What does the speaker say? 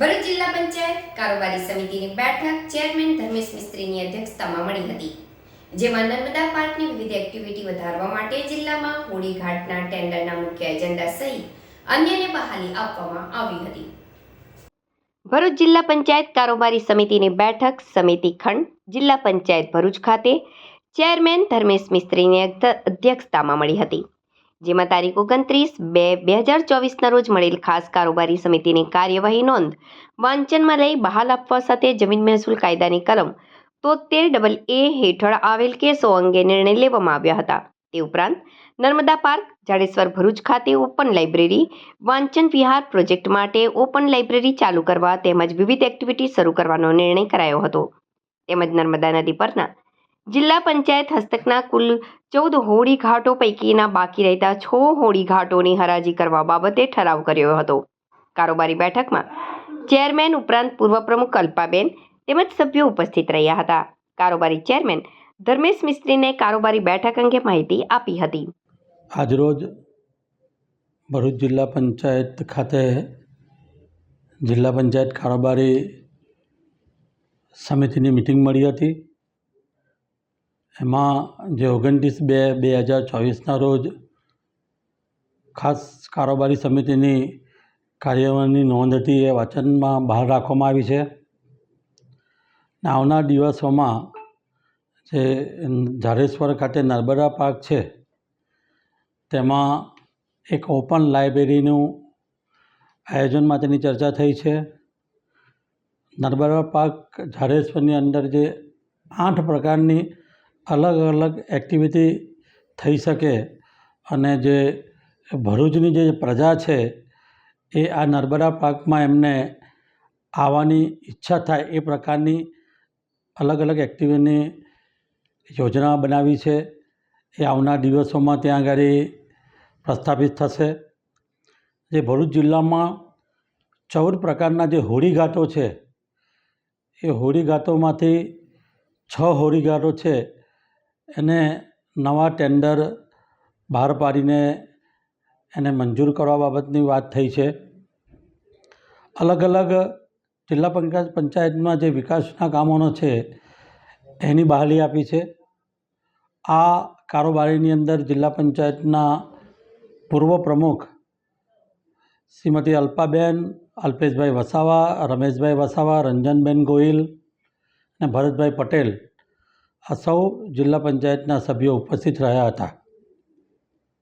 ભરૂચ જિલ્લા પંચાયત કારોબારી સમિતિની બેઠક ચેરમેન ધર્મેશ મિસ્ત્રીની અધ્યક્ષતામાં મળી હતી, જેમાં નર્મદા પાર્કની વિવિધ એક્ટિવિટી વધારવા માટે જિલ્લામાં હોળી ઘાટના ટેન્ડરના મુખ્ય એજન્ડા સહિત અન્યને બહાલી આપવામાં આવી હતી. ભરૂચ જિલ્લા પંચાયત કારોબારી સમિતિની બેઠક સમિતિ ખંડ, જિલ્લા પંચાયત ભરૂચ ખાતે ચેરમેન ધર્મેશ મિસ્ત્રીની અધ્યક્ષતામાં મળી હતી. જેમાં તારીખ ઓગણત્રીસ બે બે હજાર ચોવીસના રોજ મળેલ ખાસ કારોબારી સમિતિની કાર્યવાહી નોંધ, વાંચનમાં લઈ બહાલ આપવા સાથે જમીન મહેસૂલ કાયદાની કલમ, તોતેર ડબલ એ હેઠળ આવેલ કેસો અંગે નિર્ણય લેવામાં આવ્યા હતા. તે ઉપરાંત, નર્મદા પાર્ક, જાડેશ્વર ભરૂચ ખાતે ઓપન લાઇબ્રેરી, વાંચન વિહાર પ્રોજેક્ટ માટે ઓપન લાઇબ્રેરી ચાલુ કરવા તેમજ વિવિધ એક્ટિવિટી શરૂ કરવાનો નિર્ણય કરાયો હતો. તેમજ નર્મદા નદી પરના જિલ્લા પંચાયત હસ્તકના કુલ ચૌદ હોળી ઘાટો પૈકીના બાકી રહેતા છ હોળી ઘાટોની હરાજી કરવા બાબતે ઠરાવ કર્યો હતો. કારોબારી બેઠકમાં ચેરમેન ઉપરાંત પૂર્વ પ્રમુખ અલ્પાબેન તેમજ સભ્યો ઉપસ્થિત રહ્યા હતા. કારોબારી ચેરમેન ધર્મેશ મિસ્ત્રીને કારોબારી બેઠક અંગે માહિતી આપી હતી. આજરોજ ભરૂચ જિલ્લા પંચાયત ખાતે જિલ્લા પંચાયત કારોબારી સમિતિની મિટિંગ મળી હતી. એમાં જે ઓગણત્રીસ બે બે હજાર ચોવીસના રોજ ખાસ કારોબારી સમિતિની કાર્યવાહીની નોંધ હતી એ વાંચનમાં બહાર રાખવામાં આવી છે. આવનાર દિવસોમાં જે ઝાડેશ્વર ખાતે નર્મદા પાર્ક છે, તેમાં એક ઓપન લાઇબ્રેરીનું આયોજન માટેની ચર્ચા થઈ છે. નર્મદા પાર્ક ઝાડેશ્વરની અંદર જે આઠ પ્રકારની અલગ અલગ એક્ટિવિટી થઈ શકે અને જે ભરૂચની જે પ્રજા છે, એ આ નર્મદા પાર્કમાં એમને આવવાની ઈચ્છા થાય એ પ્રકારની અલગ અલગ એક્ટિવિટીની યોજના બનાવી છે. એ આવનાર દિવસોમાં ત્યાં આગળ પ્રસ્થાપિત થશે. જે ભરૂચ જિલ્લામાં ચૌદ પ્રકારના જે હોળીઘાટો છે, એ હોળીઘાટોમાંથી છ હોળીઘાટો છે. એને નવા ટેન્ડર બહાર પાડીને એને મંજૂર કરવા બાબતની વાત થઈ છે. અલગ અલગ જિલ્લા પંચાયત પંચાયતમાં જે વિકાસના કામોનો છે, એની બહાલી આપી છે. આ કારોબારીની અંદર જિલ્લા પંચાયતના પૂર્વ પ્રમુખ શ્રીમતી અલ્પાબેન, અલ્પેશભાઈ વસાવા, રમેશભાઈ વસાવા, રંજનબેન ગોહિલ અને ભરતભાઈ પટેલ આ સૌ જિલ્લા પંચાયતના સભ્યો ઉપસ્થિત રહ્યા હતા.